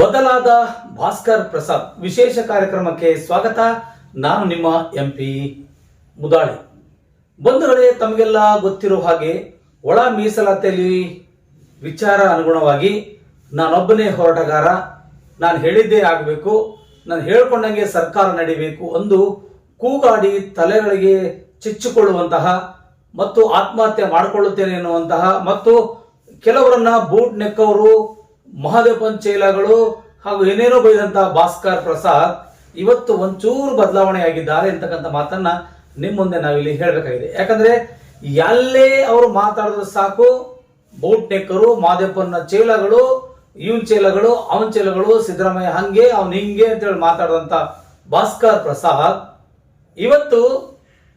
ಬದಲಾದ ಭಾಸ್ಕರ್ ಪ್ರಸಾದ್ ವಿಶೇಷ ಕಾರ್ಯಕ್ರಮಕ್ಕೆ ಸ್ವಾಗತ. ನಾನು ನಿಮ್ಮ ಎಂ ಪಿ ಮುದಾಳೆ. ಬಂಧುಗಳೇ, ತಮಗೆಲ್ಲ ಗೊತ್ತಿರುವ ಹಾಗೆ ಒಳ ಮೀಸಲಾತಿಯಲ್ಲಿ ವಿಚಾರ ಅನುಗುಣವಾಗಿ ನಾನೊಬ್ಬನೇ ಹೋರಾಟಗಾರ. ನಾನು ಹೇಳಿದ್ದೇ ಆಗಬೇಕು. ನಾನು ಹೇಳ್ಕೊಂಡಂಗೆ ಸರ್ಕಾರ ನಡಿಬೇಕು ಅಂದು ಕೂಗಾಡಿ ತಲೆಗಳಿಗೆ ಚಿಚ್ಚಿಕೊಳ್ಳುವಂತಹ ಮತ್ತು ಆತ್ಮಹತ್ಯೆ ಮಾಡಿಕೊಳ್ಳುತ್ತೇನೆ ಎನ್ನುವಂತಹ ಮತ್ತು ಕೆಲವರನ್ನ ಬೂಟ್ ನೆಕ್ಕವರು ಮಹಾದೇವನ್ ಚೇಲಗಳು ಹಾಗೂ ಏನೇನೋ ಬೈದಂತಹ ಭಾಸ್ಕರ್ ಪ್ರಸಾದ್ ಇವತ್ತು ಒಂಚೂರು ಬದಲಾವಣೆ ಆಗಿದ್ದಾರೆ ಅಂತಕ್ಕಂಥ ಮಾತನ್ನ ನಿಮ್ಮ ಮುಂದೆ ನಾವಿಲ್ಲಿ ಹೇಳಬೇಕಾಗಿದೆ. ಯಾಕಂದ್ರೆ ಎಲ್ಲೇ ಅವರು ಮಾತಾಡಿದ್ರೆ ಸಾಕು, ಬೋಟ್ ನೆಕ್ಕರು ಮಹಾದೇವಪ್ಪನ ಚೇಲಗಳು, ಇವನ್ ಚೇಲಗಳು, ಅವನ್ ಚೇಲಗಳು, ಸಿದ್ದರಾಮಯ್ಯ ಹಂಗೆ, ಅವನ್ ಹಿಂಗೆ ಅಂತೇಳಿ ಮಾತಾಡಿದಂತ ಭಾಸ್ಕರ್ ಪ್ರಸಾದ್ ಇವತ್ತು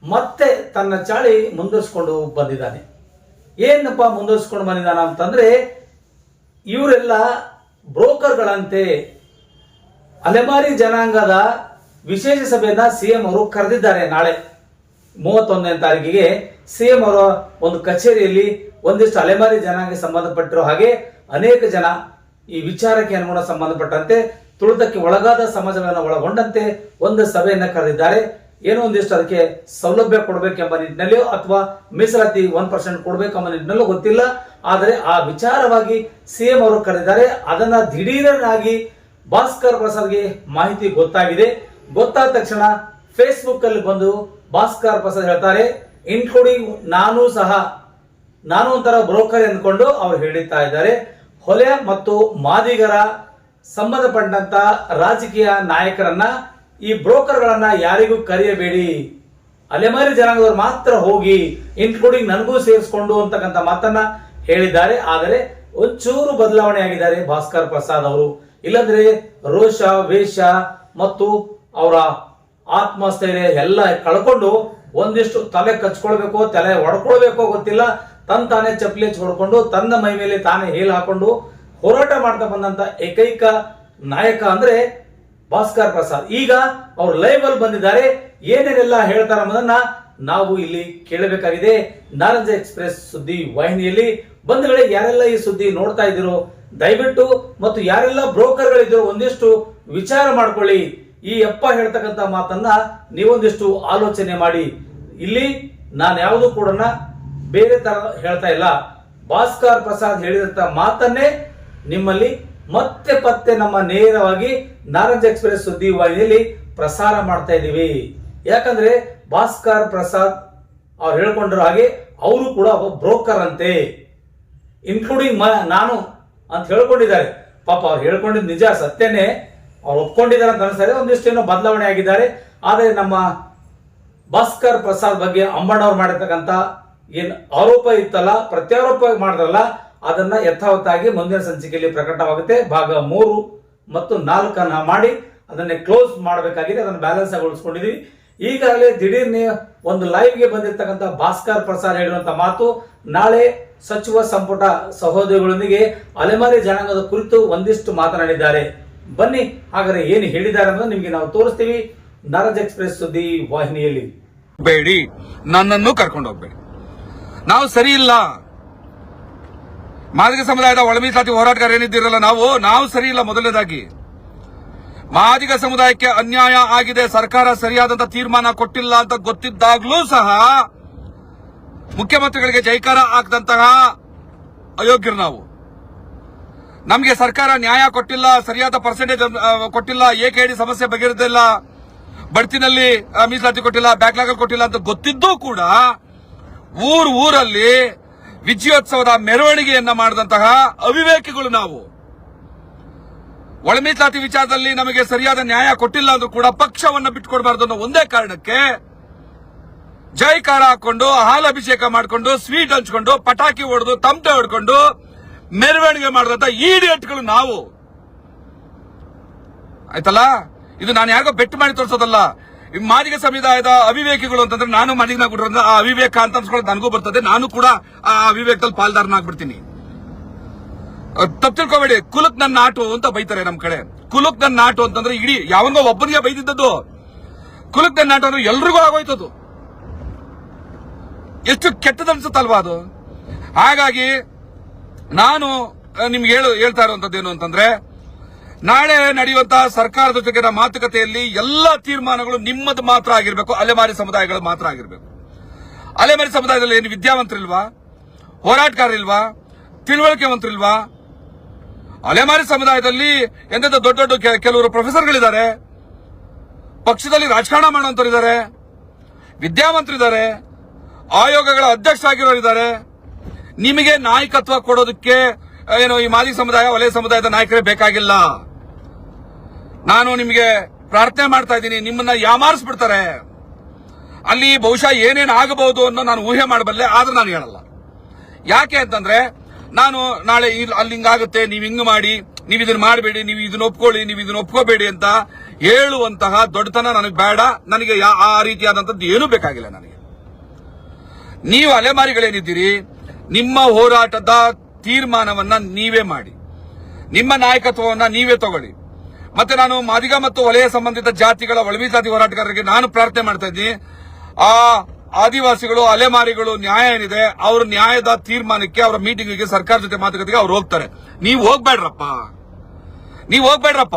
ಮತ್ತೆ ತನ್ನ ಚಾಳಿ ಮುಂದುವರಿಸಿಕೊಂಡು ಬಂದಿದ್ದಾನೆ. ಏನಪ್ಪ ಮುಂದುವರ್ಸ್ಕೊಂಡು ಬಂದಿದ್ದಾನ ಅಂತಂದ್ರೆ ಇವರೆಲ್ಲ ಬ್ರೋಕರ್ಗಳಂತೆ ಅಲೆಮಾರಿ ಜನಾಂಗದ ವಿಶೇಷ ಸಭೆಯನ್ನ ಸಿಎಂ ಅವರು ಕರೆದಿದ್ದಾರೆ ನಾಳೆ. ಮೂವತ್ತೊಂದನೇ ತಾರೀಕಿಗೆ ಸಿಎಂ ಅವರ ಒಂದು ಕಚೇರಿಯಲ್ಲಿ ಒಂದಿಷ್ಟು ಅಲೆಮಾರಿ ಜನಾಂಗಕ್ಕೆ ಸಂಬಂಧಪಟ್ಟಿರೋ ಹಾಗೆ ಅನೇಕ ಜನ ಈ ವಿಚಾರಕ್ಕೆ ಅನುಗುಣ ಸಂಬಂಧಪಟ್ಟಂತೆ ತುಳಿತಕ್ಕೆ ಒಳಗಾದ ಸಮಾಜಗಳನ್ನು ಒಳಗೊಂಡಂತೆ ಒಂದು ಸಭೆಯನ್ನು ಕರೆದಿದ್ದಾರೆ. ಏನೋ ಒಂದಿಷ್ಟು ಅದಕ್ಕೆ ಸೌಲಭ್ಯ ಕೊಡಬೇಕೆಂಬ ನಿಟ್ಟಿನಲ್ಲಿಯೋ ಅಥವಾ ಮೀಸಲಾತಿ ಒನ್ ಪರ್ಸೆಂಟ್ ಕೊಡಬೇಕೆಂಬ ನಿಟ್ಟಿನಲ್ಲೂ ಗೊತ್ತಿಲ್ಲ. ಆದರೆ ಆ ವಿಚಾರವಾಗಿ ಸಿಎಂ ಅವರು ಕರೆದಿದ್ದಾರೆ. ಅದನ್ನ ದಿಢೀರನಾಗಿ ಭಾಸ್ಕರ್ ಪ್ರಸಾದ್ಗೆ ಮಾಹಿತಿ ಗೊತ್ತಾಗಿದೆ. ಗೊತ್ತಾದ ತಕ್ಷಣ ಫೇಸ್ಬುಕ್ ಅಲ್ಲಿ ಬಂದು ಭಾಸ್ಕರ್ ಪ್ರಸಾದ್ ಹೇಳ್ತಾರೆ, ಇನ್ಕ್ಲೂಡಿಂಗ್ ನಾನು ಸಹ, ನಾನು ಒಂಥರ ಬ್ರೋಕರ್ ಎಂದ್ಕೊಂಡು ಅವರು ಹೇಳುತ್ತಾ ಇದ್ದಾರೆ. ಹೊಲೆ ಮತ್ತು ಮಾದಿಗರ ಸಂಬಂಧಪಟ್ಟಂತ ರಾಜಕೀಯ ನಾಯಕರನ್ನ ಈ ಬ್ರೋಕರ್ಗಳನ್ನ ಯಾರಿಗೂ ಕರೆಯಬೇಡಿ. ಅಲೆಮಾರಿ ಜನಾಂಗದವರು ಮಾತ್ರ ಹೋಗಿ ಇನ್ಕ್ಲೂಡಿಂಗ್ ನನಗೂ ಸೇರಿಸ್ಕೊಂಡು ಅಂತಕ್ಕಂಥ ಮಾತನ್ನ ಹೇಳಿದ್ದಾರೆ. ಆದರೆ ಒಂಚೂರು ಬದಲಾವಣೆ ಆಗಿದ್ದಾರೆ ಭಾಸ್ಕರ್ ಪ್ರಸಾದ್ ಅವರು. ಇಲ್ಲಂದ್ರೆ ರೋಷ, ವೇಷ ಮತ್ತು ಅವರ ಆತ್ಮಸ್ಥೈರ್ಯ ಎಲ್ಲ ಕಳ್ಕೊಂಡು ಒಂದಿಷ್ಟು ತಲೆ ಕಚ್ಕೊಳ್ಬೇಕೋ, ತಲೆ ಹೊಡ್ಕೊಳ್ಬೇಕೋ ಗೊತ್ತಿಲ್ಲ. ತನ್ನ ತಾನೇ ಚಪ್ಪಲಿ ಹೊಡ್ಕೊಂಡು ತನ್ನ ಮೈ ಮೇಲೆ ತಾನೇ ಹೇಲ್ ಹಾಕೊಂಡು ಹೋರಾಟ ಮಾಡ್ತಾ ಬಂದಂತ ಏಕೈಕ ನಾಯಕ ಅಂದ್ರೆ ಭಾಸ್ಕರ್ ಪ್ರಸಾದ್. ಈಗ ಅವರು ಲೈವ್ ಅಲ್ಲಿ ಬಂದಿದ್ದಾರೆ. ಏನೇನೆಲ್ಲ ಹೇಳ್ತಾರೆ ಅನ್ನೋದನ್ನ ನಾವು ಇಲ್ಲಿ ಕೇಳಬೇಕಾಗಿದೆ. ನಾರಂಜ ಎಕ್ಸ್ಪ್ರೆಸ್ ಸುದ್ದಿ ವಾಹಿನಿಯಲ್ಲಿ. ಬಂಧುಗಳೇ, ಯಾರೆಲ್ಲ ಈ ಸುದ್ದಿ ನೋಡ್ತಾ ಇದ್ದೀರೋ, ದಯವಿಟ್ಟು ಮತ್ತು ಯಾರೆಲ್ಲ ಬ್ರೋಕರ್ಗಳಿದ್ರು ಒಂದಿಷ್ಟು ವಿಚಾರ ಮಾಡ್ಕೊಳ್ಳಿ. ಈ ಅಪ್ಪ ಹೇಳ್ತಕ್ಕಂತ ಮಾತನ್ನ ನೀವೊಂದಿಷ್ಟು ಆಲೋಚನೆ ಮಾಡಿ. ಇಲ್ಲಿ ನಾನು ಯಾವುದು ಕೂಡ ಬೇರೆ ತರ ಹೇಳ್ತಾ ಇಲ್ಲ. ಭಾಸ್ಕರ್ ಪ್ರಸಾದ್ ಹೇಳಿದಂತ ಮಾತನ್ನೇ ನಿಮ್ಮಲ್ಲಿ ಮತ್ತೆ ಪತ್ತೆ ನಮ್ಮ ನೇರವಾಗಿ ನಾರಂಜ್ ಎಕ್ಸ್ಪ್ರೆಸ್ ಸುದ್ದಿ ವಾಹಿನಿಯಲ್ಲಿ ಪ್ರಸಾರ ಮಾಡ್ತಾ ಇದ್ದೀವಿ. ಯಾಕಂದ್ರೆ ಭಾಸ್ಕರ್ ಪ್ರಸಾದ್ ಅವ್ರು ಹೇಳ್ಕೊಂಡಿರೋ ಹಾಗೆ ಅವರು ಕೂಡ ಒಬ್ಬ ಬ್ರೋಕರ್ ಅಂತೆ. ಇನ್ಕ್ಲೂಡಿಂಗ್ ನಾನು ಅಂತ ಹೇಳ್ಕೊಂಡಿದ್ದಾರೆ. ಪಾಪ ಅವ್ರು ಹೇಳ್ಕೊಂಡಿದ್ದು ನಿಜ ಸತ್ಯನೇ. ಅವ್ರು ಒಪ್ಕೊಂಡಿದ್ದಾರೆ ಅಂತ ಅನಿಸ್ತಾರೆ ಒಂದಿಷ್ಟು ಏನೋ ಬದಲಾವಣೆ ಆಗಿದ್ದಾರೆ. ಆದರೆ ನಮ್ಮ ಭಾಸ್ಕರ್ ಪ್ರಸಾದ್ ಬಗ್ಗೆ ಅಂಬಣ್ಣವ್ರು ಮಾಡಿರ್ತಕ್ಕಂಥ ಏನ್ ಆರೋಪ ಇತ್ತಲ್ಲ, ಪ್ರತ್ಯಾರೋಪ ಮಾಡಿದ್ರಲ್ಲ ಅದನ್ನ ಯಥಾವತ್ತಾಗಿ ಮುಂದಿನ ಸಂಚಿಕೆಯಲ್ಲಿ ಪ್ರಕಟವಾಗುತ್ತೆ. ಭಾಗ ಮೂರು ಮತ್ತು ನಾಲ್ಕನ್ನ ಮಾಡಿ ಅದನ್ನೇ ಕ್ಲೋಸ್ ಮಾಡಬೇಕಾಗಿದೆ. ಅದನ್ನು ಬ್ಯಾಲೆನ್ಸ್ ಆಗಿ ಉಳಿಸ್ಕೊಂಡಿದೀವಿ. ಈಗಾಗಲೇ ದಿಢೀರ್ನೇ ಒಂದು ಲೈವ್ಗೆ ಬಂದಿರತಕ್ಕಂಥ ಭಾಸ್ಕರ್ ಪ್ರಸಾದ್ ಹೇಳಿರುವಂತ ಮಾತು, ನಾಳೆ ಸಚಿವ ಸಂಪುಟ ಸಹೋದರಿಗಳೊಂದಿಗೆ ಅಲೆಮಾರಿ ಜನಾಂಗದ ಕುರಿತು ಒಂದಿಷ್ಟು ಮಾತನಾಡಿದ್ದಾರೆ. ಬನ್ನಿ, ಹಾಗಾದ್ರೆ ಏನು ಹೇಳಿದ್ದಾರೆ ಅನ್ನೋದು ನಿಮಗೆ ನಾವು ತೋರಿಸ್ತೀವಿ. ನರಜ್ ಎಕ್ಸ್ಪ್ರೆಸ್ ಸುದ್ದಿ ವಾಹಿನಿಯಲ್ಲಿ. ಬೇಡಿ, ನನ್ನನ್ನು ಕರ್ಕೊಂಡು ಹೋಗ್ಬೇಡಿ. ನಾವು ಸರಿ ಇಲ್ಲ. ಮಾದಿಗ ಸಮುದಾಯದ ಒಳ ಮೀಸಲಾತಿ ಹೋರಾಟಗಾರ ಏನಿದ್ದಿರಲ್ಲ ನಾವು? ನಾವು ಸರಿ ಇಲ್ಲ ಮೊದಲನೇದಾಗಿ. ಮಾದಿಗ ಸಮುದಾಯಕ್ಕೆ ಅನ್ಯಾಯ ಆಗಿದೆ, ಸರ್ಕಾರ ಸರಿಯಾದಂತ ತೀರ್ಮಾನ ಕೊಟ್ಟಿಲ್ಲ ಅಂತ ಗೊತ್ತಿದ್ದಾಗಲೂ ಸಹ ಮುಖ್ಯಮಂತ್ರಿಗಳಿಗೆ ಜೈಕಾರ ಹಾಕದಂತಹ ಅಯೋಗ್ಯರು ನಾವು. ನಮಗೆ ಸರ್ಕಾರ ನ್ಯಾಯ ಕೊಟ್ಟಿಲ್ಲ, ಸರಿಯಾದ ಪರ್ಸೆಂಟೇಜ್ ಕೊಟ್ಟಿಲ್ಲ, ಏಕೆ ಸಮಸ್ಯೆ ಬಗೆಹರಿದಿಲ್ಲ ಬಡ್ತಿನಲ್ಲಿ ಮೀಸಲಾತಿ ಕೊಟ್ಟಿಲ್ಲ ಬ್ಯಾಕ್ಲಾಗ್ ಕೊಟ್ಟಿಲ್ಲ ಅಂತ ಗೊತ್ತಿದ್ದೂ ಕೂಡ ಊರ್ ಊರಲ್ಲಿ ವಿಜಯೋತ್ಸವದ ಮೆರವಣಿಗೆಯನ್ನ ಮಾಡಿದಂತಹ ಅವಿವೇಕಿಗಳು ನಾವು. ಒಳಮೀಸಾತಿ ವಿಚಾರದಲ್ಲಿ ನಮಗೆ ಸರಿಯಾದ ನ್ಯಾಯ ಕೊಟ್ಟಿಲ್ಲ ಅಂದ್ರೂ ಕೂಡ ಪಕ್ಷವನ್ನು ಬಿಟ್ಟುಕೊಡಬಾರದು ಅನ್ನೋ ಒಂದೇ ಕಾರಣಕ್ಕೆ ಜೈಕಾರ ಹಾಕೊಂಡು, ಹಾಲು ಅಭಿಷೇಕ ಮಾಡಿಕೊಂಡು, ಸ್ವೀಟ್ ಹಂಚ್ಕೊಂಡು, ಪಟಾಕಿ ಹೊಡೆದು ತಮಟೆ ಹೊಡ್ಕೊಂಡು ಮೆರವಣಿಗೆ ಮಾಡಿದಂತ ಈಡಿಯಟ್ಗಳು ನಾವು. ಆಯ್ತಲ್ಲ? ಇದು ನಾನು ಯಾರಿಗೋ ಬೆಟ್ಟು ಮಾಡಿ ತೋರಿಸೋದಲ್ಲ. ಮಾದಿಗ ಸಮುದಾಯದ ಅವಿವೇಕಿಗಳು ಅಂತಂದ್ರೆ ನಾನು ಮಾದಿಗನಾಗ ಬಿಟ್ಟಿರೋದ್ರಿಂದ ಆ ಅವಿವೇಕ ಅಂತ ಅನ್ಸ್ಕೊಳ್ಳೋದು ನನಗೂ ಬರ್ತದೆ. ನಾನು ಕೂಡ ಆ ಅವಿವೇಕದಲ್ಲಿ ಪಾಲ್ದಾರನಾಗ್ಬಿಡ್ತೀನಿ ತಪ್ಪು ತಿಳ್ಕೊಬೇಡಿ. ಕುಲಕ್ ನನ್ನ ನಾಟು ಅಂತ ಬೈತಾರೆ ನಮ್ ಕಡೆ. ಕುಲಕ್ ನನ್ನ ನಾಟು ಅಂತಂದ್ರೆ ಇಡೀ ಯಾವಂಗೋ ಒಬ್ಬನಿಗೆ ಬೈದಿದ್ದದ್ದು. ಕುಲಕ್ ನನ್ನ ನಾಟು ಅಂದ್ರೆ ಎಲ್ರಿಗೂ ಆಗೋಯ್ತದು. ಎಷ್ಟು ಕೆಟ್ಟದನ್ಸುತ್ತಲ್ವಾ ಅದು? ಹಾಗಾಗಿ ನಾನು ನಿಮ್ಗೆ ಹೇಳು, ಹೇಳ್ತಾ ಇರುವಂತದ್ದು ಏನು ಅಂತಂದ್ರೆ ನಾಳೆ ನಡೆಯುವಂತಹ ಸರ್ಕಾರದ ಜೊತೆಗಿನ ಮಾತುಕತೆಯಲ್ಲಿ ಎಲ್ಲ ತೀರ್ಮಾನಗಳು ನಿಮ್ಮದು ಮಾತ್ರ ಆಗಿರಬೇಕು. ಅಲೆಮಾರಿ ಸಮುದಾಯಗಳು ಮಾತ್ರ ಆಗಿರಬೇಕು. ಅಲೆಮಾರಿ ಸಮುದಾಯದಲ್ಲಿ ಏನು ವಿದ್ಯಾವಂತರಿಲ್ವಾ? ಹೋರಾಟಗಾರರಿಲ್ವಾ? ತಿಳುವಳಿಕೆವಂತರಿಲ್ವಾ? ಅಲೆಮಾರಿ ಸಮುದಾಯದಲ್ಲಿ ಎಂತೆಂಥ ದೊಡ್ಡ ದೊಡ್ಡ ಕೆಲವರು ಪ್ರೊಫೆಸರ್ಗಳಿದ್ದಾರೆ. ಪಕ್ಷದಲ್ಲಿ ರಾಜಕಾರಣ ಮಾಡುವಂತರಿದ್ದಾರೆ ವಿದ್ಯಾವಂತರಿದ್ದಾರೆ. ಆಯೋಗಗಳ ಅಧ್ಯಕ್ಷ ಆಗಿರೋರಿದ್ದಾರೆ ನಿಮಗೆ ನಾಯಕತ್ವ ಕೊಡೋದಕ್ಕೆ, ಏನು ಈ ಮಾದಿ ಸಮುದಾಯ, ವಲಯ ಸಮುದಾಯದ ನಾಯಕರೇ ಬೇಕಾಗಿಲ್ಲ. ನಾನು ನಿಮಗೆ ಪ್ರಾರ್ಥನೆ ಮಾಡ್ತಾ ಇದ್ದೀನಿ, ನಿಮ್ಮನ್ನ ಯಾಮಾರಿಸ್ಬಿಡ್ತಾರೆ. ಅಲ್ಲಿ ಬಹುಶಃ ಏನೇನು ಆಗಬಹುದು ಅನ್ನೋ ನಾನು ಊಹೆ ಮಾಡಬಲ್ಲೆ, ಆದ್ರೆ ನಾನು ಹೇಳಲ್ಲ. ಯಾಕೆ ಅಂತಂದ್ರೆ, ನಾನು ನಾಳೆ ಅಲ್ಲಿ ಹಿಂಗಾಗುತ್ತೆ, ನೀವು ಹಿಂಗ್ ಮಾಡಿ, ನೀವು ಇದನ್ನ ಮಾಡಬೇಡಿ, ನೀವು ಇದನ್ನ ಒಪ್ಕೊಳ್ಳಿ, ನೀವು ಇದನ್ನ ಒಪ್ಕೋಬೇಡಿ ಅಂತ ಹೇಳುವಂತಹ ದೊಡ್ಡತನ ನನಗೆ ಬೇಡ. ನನಗೆ ಆ ರೀತಿಯಾದಂಥದ್ದು ಏನೂ ಬೇಕಾಗಿಲ್ಲ ನನಗೆ. ನೀವು ಅಲೆಮಾರಿಗಳೇನಿದ್ದೀರಿ, ನಿಮ್ಮ ಹೋರಾಟದ ತೀರ್ಮಾನವನ್ನ ನೀವೇ ಮಾಡಿ. ನಿಮ್ಮ ನಾಯಕತ್ವವನ್ನ ನೀವೇ ತಗೊಳ್ಳಿ. ಮತ್ತೆ ನಾನು ಮಾದಿಗ ಮತ್ತು ವಲಯ ಸಂಬಂಧಿತ ಜಾತಿಗಳ ಒಳಮೀಸಲಾತಿ ಹೋರಾಟಗಾರರಿಗೆ ನಾನು ಪ್ರಾರ್ಥನೆ ಮಾಡ್ತಾ ಇದ್ದೀನಿ. ಆ ಆದಿವಾಸಿಗಳು, ಅಲೆಮಾರಿಗಳು ನ್ಯಾಯ ಏನಿದೆ, ಅವ್ರ ನ್ಯಾಯದ ತೀರ್ಮಾನಕ್ಕೆ, ಅವರ ಮೀಟಿಂಗಿಗೆ ಸರ್ಕಾರ ಜೊತೆ ಮಾತುಕತೆಗೆ ಅವ್ರು ಹೋಗ್ತಾರೆ. ನೀವು ಹೋಗ್ಬೇಡ್ರಪ್ಪ. ನೀವು ಹೋಗ್ಬೇಡ್ರಪ್ಪ.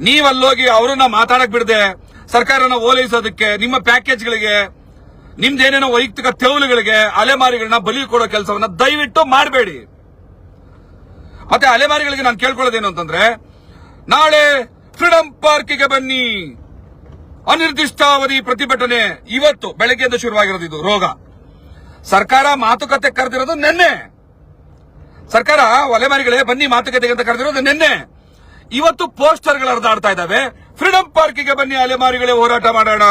ನೀವ್ ಅಲ್ಲೋಗಿ ಅವರನ್ನ ಮಾತಾಡಕ್ ಬಿಡದೆ, ಸರ್ಕಾರನ ಓಲೈಸೋದಕ್ಕೆ, ನಿಮ್ಮ ಪ್ಯಾಕೇಜ್ಗಳಿಗೆ, ನಿಮ್ದೇನೇನೋ ವೈಯಕ್ತಿಕ ತೆವಲುಗಳಿಗೆ ಅಲೆಮಾರಿಗಳನ್ನ ಬಲಿ ಕೊಡೋ ಕೆಲಸವನ್ನ ದಯವಿಟ್ಟು ಮಾಡಬೇಡಿ. ಮತ್ತೆ ಅಲೆಮಾರಿಗಳಿಗೆ ನಾನು ಕೇಳ್ಕೊಳ್ಳೋದೇನು ಅಂತಂದ್ರೆ ನಾಳೆ ಫ್ರೀಡಂ ಪಾರ್ಕಿಗೆ ಬನ್ನಿ. ಅನಿರ್ದಿಷ್ಟಾವಧಿ ಪ್ರತಿಭಟನೆ ಇವತ್ತು ಬೆಳಗ್ಗೆಯಿಂದ ಶುರುವಾಗಿರೋದು ಇದು, ರೋಗ. ಸರ್ಕಾರ ಮಾತುಕತೆ ಕರೆದಿರೋದು ನಿನ್ನೆ. ಸರ್ಕಾರ ಒಲೆಮಾರಿಗಳೇ ಬನ್ನಿ ಮಾತುಕತೆಗೆ ಅಂತ ಕರೆದಿರೋದು ನಿನ್ನೆ. ಇವತ್ತು ಪೋಸ್ಟರ್ಗಳು ಹರಿದಾಡ್ತಾ ಇದ್ದಾವೆ. ಫ್ರೀಡಂ ಪಾರ್ಕಿಗೆ ಬನ್ನಿ ಅಲೆಮಾರಿಗಳೇ ಹೋರಾಟ ಮಾಡೋಣ.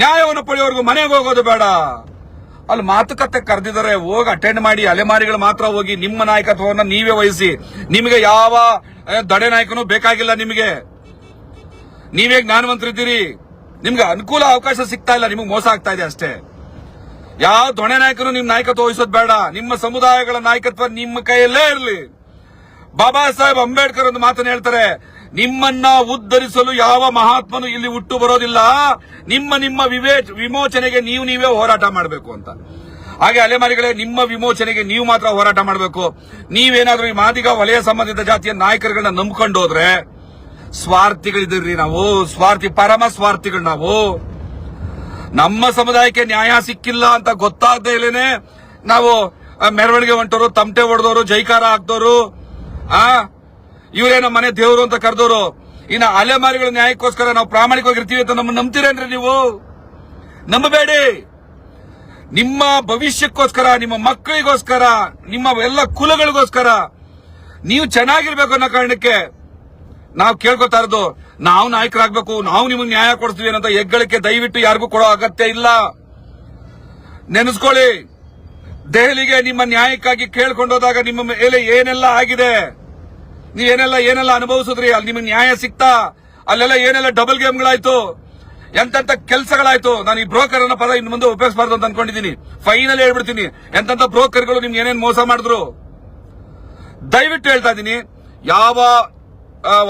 ನ್ಯಾಯವನ್ನು ಪಡೆಯೋವರೆಗೂ ಮನೆಗೆ ಹೋಗೋದು ಬೇಡ. ಅಲ್ಲಿ ಮಾತುಕತೆ ಕರೆದಿದ್ದಾರೆ, ಹೋಗಿ ಅಟೆಂಡ್ ಮಾಡಿ ಅಲೆಮಾರಿಗಳು ಮಾತ್ರ ಹೋಗಿ ನಿಮ್ಮ ನಾಯಕತ್ವವನ್ನು ನೀವೇ ವಹಿಸಿ. ನಿಮಗೆ ಯಾವ ದಡೆ ನಾಯಕನು ಬೇಕಾಗಿಲ್ಲ ನಿಮಗೆ. ನೀವೇ ಜ್ಞಾನವಂತರಿದ್ದೀರಿ? ನಿಮ್ಗೆ ಅನುಕೂಲ ಅವಕಾಶ ಸಿಗ್ತಾ ಇಲ್ಲ, ನಿಮಗೆ ಮೋಸ ಆಗ್ತಾ ಇದೆ ಅಷ್ಟೇ. ಯಾವ ದೊಣೆ ನಾಯಕನು ನಿಮ್ ನಾಯಕತ್ವ ವಹಿಸೋದು ಬೇಡ. ನಿಮ್ಮ ಸಮುದಾಯಗಳ ನಾಯಕತ್ವ ನಿಮ್ಮ ಕೈಯಲ್ಲೇ ಇರಲಿ. ಬಾಬಾ ಸಾಹೇಬ್ ಅಂಬೇಡ್ಕರ್ ಒಂದು ಮಾತನ್ನು ಹೇಳ್ತಾರೆ, ನಿಮ್ಮನ್ನ ಉದ್ಧರಿಸಲು ಯಾವ ಮಹಾತ್ಮನು ಇಲ್ಲಿ ಹುಟ್ಟು ಬರೋದಿಲ್ಲ. ನಿಮ್ಮ ನಿಮ್ಮ ವಿವೇಚ, ವಿಮೋಚನೆಗೆ ನೀವು ನೀವೇ ಹೋರಾಟ ಮಾಡಬೇಕು ಅಂತ. ಹಾಗೆ ಅಲೆಮಾರಿಗಳೇ, ನಿಮ್ಮ ವಿಮೋಚನೆಗೆ ನೀವು ಮಾತ್ರ ಹೋರಾಟ ಮಾಡಬೇಕು. ನೀವೇನಾದ್ರೂ ಈ ಮಾದಿಗ ವಲಯ ಸಂಬಂಧಿತ ಜಾತಿಯ ನಾಯಕರುಗಳನ್ನ ನಂಬ್ಕೊಂಡು ಹೋದ್ರೆ ಸ್ವಾರ್ಥಿಗಳಿದ್ದೀರಿ ನಾವು. ಸ್ವಾರ್ಥಿ, ಪರಮ ಸ್ವಾರ್ಥಿಗಳು ನಾವು. ನಮ್ಮ ಸಮುದಾಯಕ್ಕೆ ನ್ಯಾಯ ಸಿಕ್ಕಿಲ್ಲ ಅಂತ ಗೊತ್ತಾಗದೇ ಇಲ್ಲೇನೆ ನಾವು ಮೆರವಣಿಗೆ ಹೊಂಟೋರು, ತಮಟೆ ಹೊಡೆದವರು ಜೈಕಾರ ಹಾಕ್ದವರು ಆ, ಇವರೇನೋ ಮನೆ ದೇವರು ಅಂತ ಕರೆದವರು ಇನ್ನು ಅಲೆಮಾರಿಗಳ ನ್ಯಾಯಕ್ಕೋಸ್ಕರ ನಾವು ಪ್ರಾಮಾಣಿಕವಾಗಿರ್ತೀವಿ ಅಂತ ನಮ್ಮ ನಂಬ್ತೀರೇನ್ರಿ ನೀವು? ನಂಬಬೇಡಿ. ನಿಮ್ಮ ಭವಿಷ್ಯಕ್ಕೋಸ್ಕರ, ನಿಮ್ಮ ಮಕ್ಕಳಿಗೋಸ್ಕರ, ನಿಮ್ಮ ಎಲ್ಲ ಕುಲಗಳಿಗೋಸ್ಕರ ನೀವು ಚೆನ್ನಾಗಿರ್ಬೇಕು ಅನ್ನೋ ಕಾರಣಕ್ಕೆ ನಾವು ಕೇಳ್ಕೊತಾ ಇರೋದು, ನಾವು ನಾಯಕರಾಗಬೇಕು, ನಾವು ನಿಮಗೆ ನ್ಯಾಯ ಕೊಡ್ತೀವಿ ಅನ್ನೋ ಹೆಗ್ಗಳಿಕೆ ದಯವಿಟ್ಟು ಯಾರಿಗೂ ಕೊಡೋ ಅಗತ್ಯ ಇಲ್ಲ. ನೆನೆಸ್ಕೊಳ್ಳಿ. ದೆಹಲಿಗೆ ನಿಮ್ಮ ನ್ಯಾಯಕ್ಕಾಗಿ ಕೇಳ್ಕೊಂಡೋದಾಗ ನಿಮ್ಮ ಮೇಲೆ ಏನೆಲ್ಲ ಆಗಿದೆ? ನೀವೇನೆಲ್ಲ ಏನೆಲ್ಲ ಅನುಭವಿಸಿದ್ರಿ? ಅಲ್ಲಿ ನಿಮಗೆ ನ್ಯಾಯ ಸಿಕ್ತಾ? ಅಲ್ಲೆಲ್ಲ ಏನೆಲ್ಲ ಡಬಲ್ ಗೇಮ್ಗಳಾಯ್ತು ಎಂತೆಂತ ಕೆಲಸಗಳಾಯ್ತು? ನಾನು ಈ ಬ್ರೋಕರ್ ಅನ್ನೋ ಪದ ಇನ್ನು ಮುಂದೆ ಉಪಯೋಗಿಸಬಾರ್ದು ಅಂತ ಅನ್ಕೊಂಡಿದ್ದೀನಿ. ಫೈನಲ್ ಹೇಳ್ಬಿಡ್ತೀನಿ. ಎಂತೆಂತ ಬ್ರೋಕರ್ಗಳು ನಿಮ್ಗೆ ಏನೇನು ಮೋಸ ಮಾಡಿದ್ರು? ದಯವಿಟ್ಟು ಹೇಳ್ತಾ ಇದ್ದೀನಿ, ಯಾವ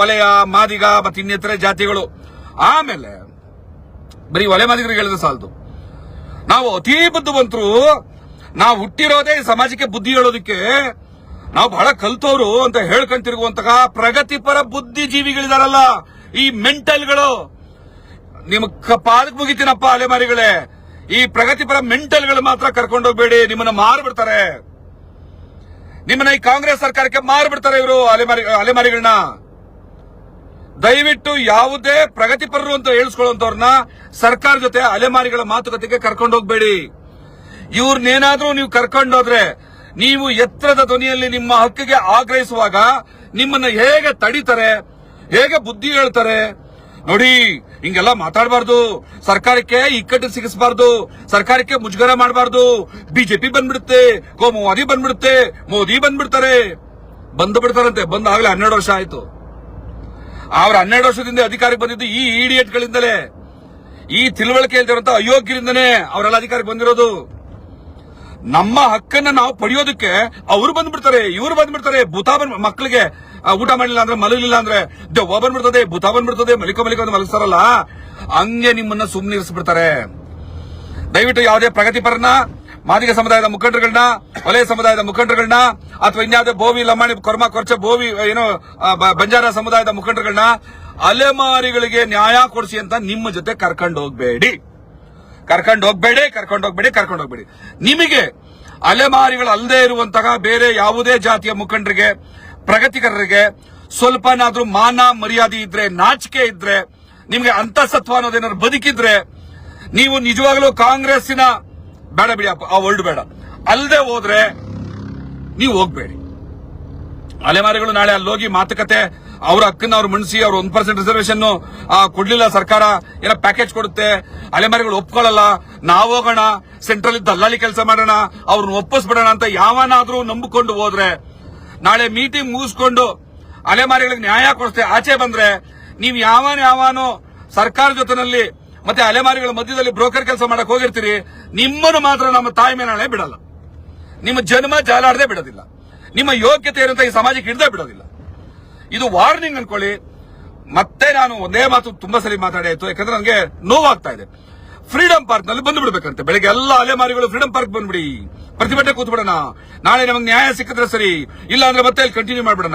ವಲಯ, ಮಾದಿಗ ಮತ್ತೆ ಇನ್ನಿತರ ಜಾತಿಗಳು, ಆಮೇಲೆ ಬರೀ ಒಲೆ ಮಾದಿಗರಿಗೆ ಹೇಳಿದ್ರೆ ಸಾಲದು. ನಾವು ಅತೀ ಬುದ್ಧಿವಂತರು, ನಾವು ಹುಟ್ಟಿರೋದೇ ಸಮಾಜಕ್ಕೆ ಬುದ್ಧಿ ಹೇಳೋದಕ್ಕೆ ನಾವು ಬಹಳ ಕಲ್ತವ್ರು ಅಂತ ಹೇಳ್ಕೊಂತಿರುವಂತಹ ಪ್ರಗತಿಪರ ಬುದ್ಧಿಜೀವಿಗಳಿದಾರಲ್ಲ ಈ ಮೆಂಟಲ್ಗಳು. ನಿಮ್ ಪಾದಕ್ ಮುಗಿತೀನಪ್ಪ ಅಲೆಮಾರಿಗಳೇ. ಈ ಪ್ರಗತಿಪರ ಮೆಂಟಲ್ಗಳು ಮಾತ್ರ ಕರ್ಕೊಂಡೋಗ್ಬೇಡಿ, ನಿಮ್ಮನ್ನ ಮಾರ್ಬಿಡ್ತಾರೆ. ನಿಮ್ಮನ್ನ ಈ ಕಾಂಗ್ರೆಸ್ ಸರ್ಕಾರಕ್ಕೆ ಮಾರ್ಬಿಡ್ತಾರೆ ಇವರು ಅಲೆಮಾರಿ ಅಲೆಮಾರಿಗಳನ್ನ ದಯವಿಟ್ಟು ಯಾವುದೇ ಪ್ರಗತಿಪರರು ಅಂತ ಹೇಳಿಸ್ಕೊಳ್ಳುವಂತವ್ರನ್ನ ಸರ್ಕಾರ ಜೊತೆ ಅಲೆಮಾರಿಗಳ ಮಾತುಕತೆಗೆ ಕರ್ಕೊಂಡು ಹೋಗ್ಬೇಡಿ ಇವ್ರನ್ನೇನಾದ್ರೂ ನೀವು ಕರ್ಕೊಂಡೋದ್ರೆ, ನೀವು ಎತ್ತರದ ಧ್ವನಿಯಲ್ಲಿ ನಿಮ್ಮ ಹಕ್ಕಿಗೆ ಆಗ್ರಹಿಸುವಾಗ ನಿಮ್ಮನ್ನ ಹೇಗೆ ತಡಿತಾರೆ, ಹೇಗೆ ಬುದ್ಧಿ ಹೇಳ್ತಾರೆ, ನೋಡಿ ಹಿಂಗೆಲ್ಲ ಮಾತಾಡಬಾರ್ದು. ಸರ್ಕಾರಕ್ಕೆ ಇಕ್ಕಟ್ಟು ಸಿಗಿಸಬಾರ್ದು. ಸರ್ಕಾರಕ್ಕೆ ಮುಜುಗರ ಮಾಡಬಾರ್ದು. ಬಿಜೆಪಿ ಬಂದ್ಬಿಡುತ್ತೆ, ಕೋಮುವಾದಿ ಬಂದ್ಬಿಡುತ್ತೆ, ಮೋದಿ ಬಂದ್ಬಿಡ್ತಾರೆ. ಬಂದು ಬಿಡ್ತಾರಂತೆ. ಬಂದು ಆಗ್ಲೇ ಹನ್ನೆರಡು ವರ್ಷ ಆಯ್ತು. ಅವ್ರ ಹನ್ನೆರಡು ವರ್ಷದಿಂದ ಅಧಿಕಾರಕ್ಕೆ ಬಂದಿದ್ದು ಈ ಇಡಿಯಟ್ಗಳಿಂದಲೇ. ಈ ತಿಳುವಳಿಕೆ ಇಲ್ದಿರಂತ ಅಯೋಗ್ಯರಿಂದನೇ ಅವರೆಲ್ಲ ಅಧಿಕಾರಕ್ಕೆ ಬಂದಿರೋದು. ನಮ್ಮ ಹಕ್ಕನ್ನ ನಾವು ಪಡೆಯೋದಕ್ಕೆ ಅವರು ಬಂದ್ಬಿಡ್ತಾರೆ, ಇವ್ರು ಬಂದ್ಬಿಡ್ತಾರೆ ಭೂತ ಬಂದ್ ಮಕ್ಕಳಿಗೆ ಊಟ ಮಾಡಲಿಲ್ಲ ಅಂದ್ರೆ ಮಲಗಲಿಲ್ಲ ಅಂದ್ರೆ ದೆವ್ವ ಬಂದ್ಬಿಡ್ತದೆ, ಭೂತ ಬಂದ್ಬಿಡ್ತದೆ, ಮಲಿಕ ಮಲಿಕ ಅಂತ ಮಲಗಿಸ್ತಾರಲ್ಲ, ಹಂಗೆ ನಿಮ್ಮನ್ನ ಸುಮ್ಮನಿರಿಸ್ಬಿಡ್ತಾರೆ ದಯವಿಟ್ಟು ಯಾವುದೇ ಪ್ರಗತಿಪರನ, ಮಾದಿಗ ಸಮುದಾಯದ ಮುಖಂಡರುಗಳನ್ನ ವಲಯ ಸಮುದಾಯದ ಮುಖಂಡರುಗಳನ್ನ, ಅಥವಾ ಇನ್ಯಾವುದೇ ಬೋವಿ ಲಂಬಾಣಿ ಕೊರ್ಮ, ಕೊರ್ಚ, ಬೋವಿ ಏನೋ ಬಂಜಾರ ಸಮುದಾಯದ ಮುಖಂಡರುಗಳನ್ನ ಅಲೆಮಾರಿಗಳಿಗೆ ನ್ಯಾಯ ಕೊಡಿಸಿ ಅಂತ ನಿಮ್ಮ ಜೊತೆ ಕರ್ಕೊಂಡು ಹೋಗ್ಬೇಡಿ. ಕರ್ಕೊಂಡು ಹೋಗ್ಬೇಡಿ ಕರ್ಕೊಂಡು ಹೋಗ್ಬೇಡಿ ಕರ್ಕೊಂಡು ಹೋಗ್ಬೇಡಿ. ನಿಮಗೆ ಅಲೆಮಾರಿಗಳು ಅಲ್ಲದೆ ಇರುವಂತಹ ಬೇರೆ ಯಾವುದೇ ಜಾತಿಯ ಮುಖಂಡರಿಗೆ ಪ್ರಗತಿಕರರಿಗೆ ಸ್ವಲ್ಪನಾದ್ರೂ ಮಾನ ಮರ್ಯಾದೆ ಇದ್ರೆ, ನಾಚಿಕೆ ಇದ್ರೆ, ನಿಮಗೆ ಅಂತಸತ್ವ ಅನ್ನೋದೇನಾದ್ರು ಬದುಕಿದ್ರೆ, ನೀವು ನಿಜವಾಗ್ಲೂ ಕಾಂಗ್ರೆಸ್ಸಿನ ಬೇಡ ಬಿಡಿ ಆ ವರ್ಲ್ಡ್ ಬೇಡ. ಅಲ್ಲದೆ ಹೋದ್ರೆ ನೀವು ಹೋಗ್ಬೇಡಿ. ಅಲೆಮಾರಿಗಳು ನಾಳೆ ಅಲ್ಲಿ ಹೋಗಿ ಮಾತುಕತೆ, ಅವ್ರ ಹಕ್ಕನ್ನ ಅವ್ರು ಮಣಿಸಿ, ಅವ್ರ ಒಂದ್ ಪರ್ಸೆಂಟ್ ರಿಸರ್ವೇಶನ್ ಕೊಡ್ಲಿಲ್ಲ ಸರ್ಕಾರ, ಏನೋ ಪ್ಯಾಕೇಜ್ ಕೊಡುತ್ತೆ, ಅಲೆಮಾರಿಗಳು ಒಪ್ಕೊಳ್ಳಲ್ಲ, ನಾವು ಹೋಗೋಣ ಸೆಂಟ್ರಲ್ ದಲ್ಲಾಳಿ ಕೆಲಸ ಮಾಡೋಣ, ಅವ್ರನ್ನ ಒಪ್ಪಿಸ್ಬಿಡೋಣ ಅಂತ ಯಾವನಾದ್ರೂ ನಂಬಿಕೊಂಡು ಹೋದ್ರೆ ನಾಳೆ ಮೀಟಿಂಗ್ ಮುಗಿಸ್ಕೊಂಡು ಅಲೆಮಾರಿಗಳಿಗೆ ನ್ಯಾಯ ಕೊಡಿಸ್ತೇವೆ ಆಚೆ ಬಂದ್ರೆ ನೀವು ಯಾವನ ಯಾವನೋ ಸರ್ಕಾರ ಜೊತೆನಲ್ಲಿ ಮತ್ತೆ ಅಲೆಮಾರಿಗಳ ಮಧ್ಯದಲ್ಲಿ ಬ್ರೋಕರ್ ಕೆಲಸ ಮಾಡಕ್ ಹೋಗಿರ್ತೀರಿ, ನಿಮ್ಮನ್ನು ಮಾತ್ರ ನಮ್ಮ ತಾಯಿ ಮೇಲೆ ಬಿಡಲ್ಲ. ನಿಮ್ಮ ಜನ್ಮ ಜಾಲಾಡದೆ ಬಿಡೋದಿಲ್ಲ. ನಿಮ್ಮ ಯೋಗ್ಯತೆ ಏನಂತ ಈ ಸಮಾಜಕ್ಕೆ ಹಿಡ್ದೇ ಬಿಡೋದಿಲ್ಲ. ಇದು ವಾರ್ನಿಂಗ್ ಅನ್ಕೊಳ್ಳಿ. ಮತ್ತೆ ನಾನು ಒಂದೇ ಮಾತು ತುಂಬಾ ಸರಿ ಮಾತಾಡಾಯ್ತು ಯಾಕಂದ್ರೆ ನನಗೆ ನೋವಾಗ್ತಾ ಇದೆ. ಫ್ರೀಡಂ ಪಾರ್ಕ್ನಲ್ಲಿ ಬಂದು ಬಿಡ್ಬೇಕಂತೆ ಬೆಳಗ್ಗೆ ಎಲ್ಲ ಅಲೆಮಾರಿಗಳು ಫ್ರೀಡಂ ಪಾರ್ಕ್ ಬಂದ್ಬಿಡಿ. ಪ್ರತಿಭಟನೆ ಕೂತ್ಬಿಡೋಣ. ನಾಳೆ ನಮಗೆ ನ್ಯಾಯ ಸಿಕ್ಕಿದ್ರೆ ಸರಿ. ಇಲ್ಲ ಅಂದ್ರೆ ಮತ್ತೆ ಇಲ್ಲಿ ಕಂಟಿನ್ಯೂ ಮಾಡ್ಬಿಡೋಣ.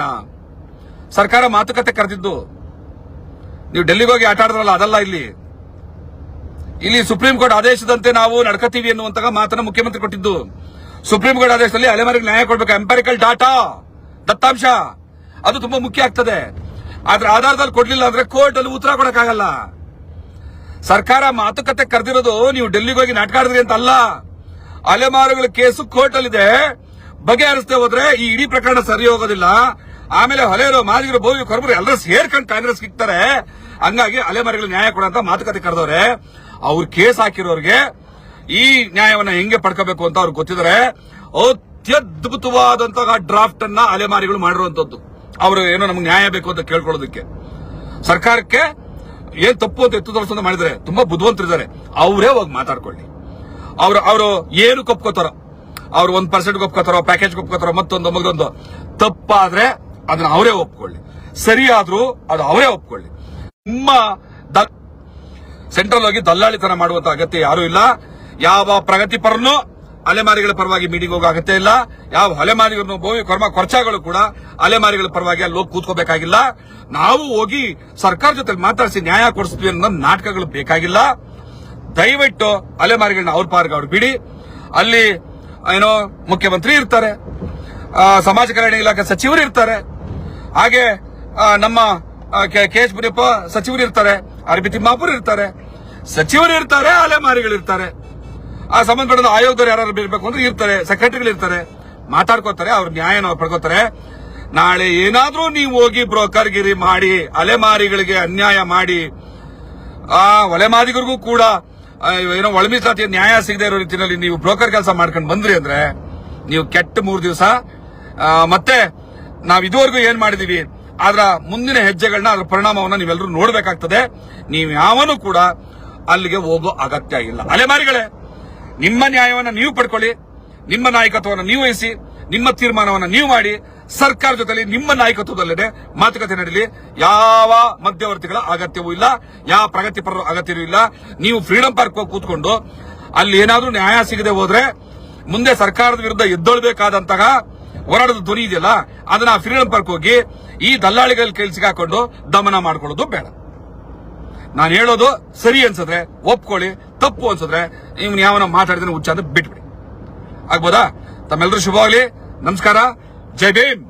ಸರ್ಕಾರ ಮಾತುಕತೆ ಕರೆದಿದ್ದು. ನೀವು ಡೆಲ್ಲಿಗೆ ಹೋಗಿ ಆಟ ಆಡಿದ್ರಲ್ಲ, ಅದಲ್ಲ ಇಲ್ಲಿ. ಇಲ್ಲಿ ಸುಪ್ರೀಂ ಕೋರ್ಟ್ ಆದೇಶದಂತೆ ನಾವು ನಡ್ಕತೀವಿ ಎನ್ನುವಂತಹ ಮಾತನ್ನ ಮುಖ್ಯಮಂತ್ರಿ ಕೊಟ್ಟಿದ್ದು. ಸುಪ್ರೀಂ ಕೋರ್ಟ್ ಆದೇಶದಲ್ಲಿ ಅಲೆಮಾರಿಗೆ ನ್ಯಾಯ ಕೊಡಬೇಕು. ಎಂಪಾರಿಕಲ್ ಡಾಟಾ ದತ್ತಾಂಶ. ಅದು ತುಂಬಾ ಮುಖ್ಯ ಆಗ್ತದೆ. ಆದ್ರೆ ಆಧಾರದಲ್ಲಿ ಕೊಡ್ಲಿಲ್ಲ ಅಂದ್ರೆ ಕೋರ್ಟ್ ಅಲ್ಲಿ ಉತ್ತರ ಕೊಡಕ್ಕಾಗಲ್ಲ. ಸರ್ಕಾರ ಮಾತುಕತೆ ಕರೆದಿರೋದು ನೀವು ಡೆಲ್ಲಿಗೆ ಹೋಗಿ ನಾಟಕ ಆಡಿದ್ರಿ ಅಂತ ಅಲ್ಲ ಅಲೆಮಾರುಗಳ ಕೇಸು ಕೋರ್ಟ್ ಅಲ್ಲಿದೆ ಬಗೆಹರಿಸದೆ ಹೋದ್ರೆ ಈ ಇಡೀ ಪ್ರಕರಣ ಸರಿ ಹೋಗೋದಿಲ್ಲ. ಆಮೇಲೆ ಹೊಲೆಯರು ಮಾದಿಗರು ಬೋವಿ ಕೊರಬರು ಎಲ್ಲರೂ ಸೇರ್ಕೊಂಡು ಕಾಂಗ್ರೆಸ್ ಸಿಗ್ತಾರೆ ಹಂಗಾಗಿ ಅಲೆಮಾರಿಗಳ ನ್ಯಾಯ ಕೊಡಂತ ಮಾತುಕತೆ ಕರೆದವ್ರೆ. ಅವ್ರು ಕೇಸ್ ಹಾಕಿರೋರಿಗೆ ಈ ನ್ಯಾಯವನ್ನ ಹೆಂಗೆ ಪಡ್ಕೋಬೇಕು ಅಂತ ಅವ್ರು ಗೊತ್ತಿದ್ದಾರೆ. ಅತ್ಯದ್ಭುತವಾದಂತಹ ಡ್ರಾಫ್ಟ್ ಅನ್ನ ಅಲೆಮಾರಿಗಳು ಮಾಡಿರುವಂತದ್ದು. ಅವರು ಏನೋ ನಮ್ಗೆ ನ್ಯಾಯ ಬೇಕು ಅಂತ ಕೇಳ್ಕೊಳ್ಳೋದಕ್ಕೆ. ಸರ್ಕಾರಕ್ಕೆ ಏನ್ ತಪ್ಪು ಅಂತ ಎತ್ತು ತೋರಿಸೋದು ಮಾಡಿದ್ರೆ ತುಂಬಾ ಬುದ್ಧಿವಂತರಿದ್ದಾರೆ. ಅವರೇ ಹೋಗಿ ಮಾತಾಡ್ಕೊಳ್ಳಿ. ಅವ್ರು, ಅವರು ಏನು ಕಪ್ಕೋತಾರ, ಅವ್ರು ಒಂದ್ ಪರ್ಸೆಂಟ್ ಒಪ್ಕೋತಾರೋ ಪ್ಯಾಕೇಜ್ ಒಪ್ಕೋತಾರೋ ಮತ್ತೊಂದು ಮಗದೊಂದು ತಪ್ಪಾದ್ರೆ ಅದನ್ನ ಅವರೇ ಒಪ್ಕೊಳ್ಳಿ. ಸರಿಯಾದ್ರೂ ಅದು ಅವರೇ ಒಪ್ಕೊಳ್ಳಿ. ನಿಮ್ಮ ಸೆಂಟ್ರಲ್ ಹೋಗಿ ದಲ್ಲಾಳಿತನ ಮಾಡುವಂತ ಅಗತ್ಯ ಯಾರೂ ಇಲ್ಲ. ಯಾವ ಪ್ರಗತಿಪರನು ಅಲೆಮಾರಿಗಳ ಪರವಾಗಿ ಮೀಟಿಂಗ್ ಹೋಗೋ ಅಗತ್ಯ ಇಲ್ಲ. ಯಾವ ಅಲೆಮಾರಿಗಳನ್ನು ಭೂಮಿ ಕರ್ಮ ಕೊರ್ಚಾಗಳು ಕೂಡ ಅಲೆಮಾರಿಗಳ ಪರವಾಗಿ ಅಲ್ಲಿ ಹೋಗಿ ಕೂತ್ಕೋಬೇಕಾಗಿಲ್ಲ. ನಾವು ಹೋಗಿ ಸರ್ಕಾರ ಜೊತೆ ಮಾತಾಡಿಸಿ ನ್ಯಾಯ ಕೊಡಿಸ್ತೀವಿ ಅನ್ನೋ ನಾಟಕಗಳು ಬೇಕಾಗಿಲ್ಲ. ದಯವಿಟ್ಟು ಅಲೆಮಾರಿಗಳನ್ನ ಅವ್ರ ಪಾರ್ಗ ಅವ್ರು ಬಿಡಿ. ಅಲ್ಲಿ ಏನೋ ಮುಖ್ಯಮಂತ್ರಿ ಇರ್ತಾರೆ. ಸಮಾಜ ಕಲ್ಯಾಣ ಇಲಾಖೆ ಸಚಿವರು ಇರ್ತಾರೆ. ಹಾಗೆ ನಮ್ಮ ಕೆ ಎಚ್ ಮುನಿಯಪ್ಪ ಸಚಿವರು ಇರ್ತಾರೆ. ಆರ್ ಬಿ ತಿಮ್ಮಾಪುರ್ ಇರ್ತಾರೆ. ಸಚಿವರು ಇರ್ತಾರೆ, ಅಲೆಮಾರಿಗಳು ಇರ್ತಾರೆ. ಆ ಸಂಬಂಧಪಟ್ಟ ಆಯೋಗದವ್ರು ಯಾರು ಇರಬೇಕು ಅಂದ್ರೆ ಇರ್ತಾರೆ ಸೆಕ್ರೆಟರಿಗಳು ಇರ್ತಾರೆ, ಮಾತಾಡ್ಕೋತಾರೆ, ಅವ್ರ ನ್ಯಾಯನ ಪಡ್ಕೋತಾರೆ. ನಾಳೆ ಏನಾದ್ರೂ ನೀವು ಹೋಗಿ ಬ್ರೋಕರ್ಗಿರಿ ಮಾಡಿ, ಅಲೆಮಾರಿಗಳಿಗೆ ಅನ್ಯಾಯ ಮಾಡಿ, ಆ ಒಲೆಮಾರಿಗರಿಗೂ ಕೂಡ ಏನೋ ಒಳಮೀಸಾತಿ ನ್ಯಾಯ ಸಿಗದೆ ಇರೋ ರೀತಿಯಲ್ಲಿ ನೀವು ಬ್ರೋಕರ್ ಕೆಲಸ ಮಾಡ್ಕೊಂಡು ಬಂದ್ರಿ ಅಂದ್ರೆ, ನೀವು ಕೆಟ್ಟ ಮೂರು ದಿವಸ ಮತ್ತೆ ನಾವು ಇದುವರೆಗೂ ಏನ್ ಮಾಡಿದೀವಿ, ಅದರ ಮುಂದಿನ ಹೆಜ್ಜೆಗಳನ್ನ ಅದರ ಪರಿಣಾಮವನ್ನ ನೀವೆಲ್ಲರೂ ನೋಡಬೇಕಾಗ್ತದೆ. ನೀವು ಯಾವನು ಕೂಡ ಅಲ್ಲಿಗೆ ಹೋಗೋ ಅಗತ್ಯ ಇಲ್ಲ. ಅಲೆಮಾರಿಗಳೇ ನಿಮ್ಮ ನ್ಯಾಯವನ್ನು ನೀವು ಪಡ್ಕೊಳ್ಳಿ, ನಿಮ್ಮ ನಾಯಕತ್ವವನ್ನು ನೀವು ವಹಿಸಿ, ನಿಮ್ಮ ತೀರ್ಮಾನವನ್ನು ನೀವು ಮಾಡಿ, ಸರ್ಕಾರ ಜೊತೆಲಿ ನಿಮ್ಮ ನಾಯಕತ್ವದಲ್ಲೇ ಮಾತುಕತೆ ನಡೀಲಿ. ಯಾವ ಮಧ್ಯವರ್ತಿಗಳ ಅಗತ್ಯವೂ ಇಲ್ಲ, ಯಾವ ಪ್ರಗತಿಪರ ಅಗತ್ಯವೂ ಇಲ್ಲ. ನೀವು ಫ್ರೀಡಂ ಪಾರ್ಕ್ ಹೋಗಿ ಕೂತ್ಕೊಂಡು ಅಲ್ಲಿ ಏನಾದರೂ ನ್ಯಾಯ ಸಿಗದೆ ಹೋದ್ರೆ ಮುಂದೆ ಸರ್ಕಾರದ ವಿರುದ್ಧ ಎದ್ದೊಳ್ಬೇಕಾದಂತಹ ಹೋರಾಟದ ಧ್ವನಿ ಇದೆಯಲ್ಲ, ಅದನ್ನ ಫ್ರೀಡಂ ಪಾರ್ಕ್ ಹೋಗಿ ಈ ದಲ್ಲಾಳಿಗಳ ಕೆಲಸಕ್ಕೆ ಸಿಗಾಕೊಂಡು ದಮನ ಮಾಡಿಕೊಳ್ಳೋದು ಬೇಡ. ನಾನು ಹೇಳೋದು ಸರಿ ಅನ್ಸಿದ್ರೆ, ಒಪ್ಕೊಳ್ಳಿ, ತಪ್ಪು ಅನ್ಸಿದ್ರೆ ಇವ್ನು ಯಾವನ ಮಾತಾಡಿದ್ರೆ ಹುಚ್ಚ ಅಂತ ಬಿಟ್ಬಿಡಿ. ಆಗ್ಬೋದಾ? ತಮ್ಮೆಲ್ಲರೂ ಶುಭವಾಗ್ಲಿ. ನಮಸ್ಕಾರ. ಜೈ ಭೀಮ್.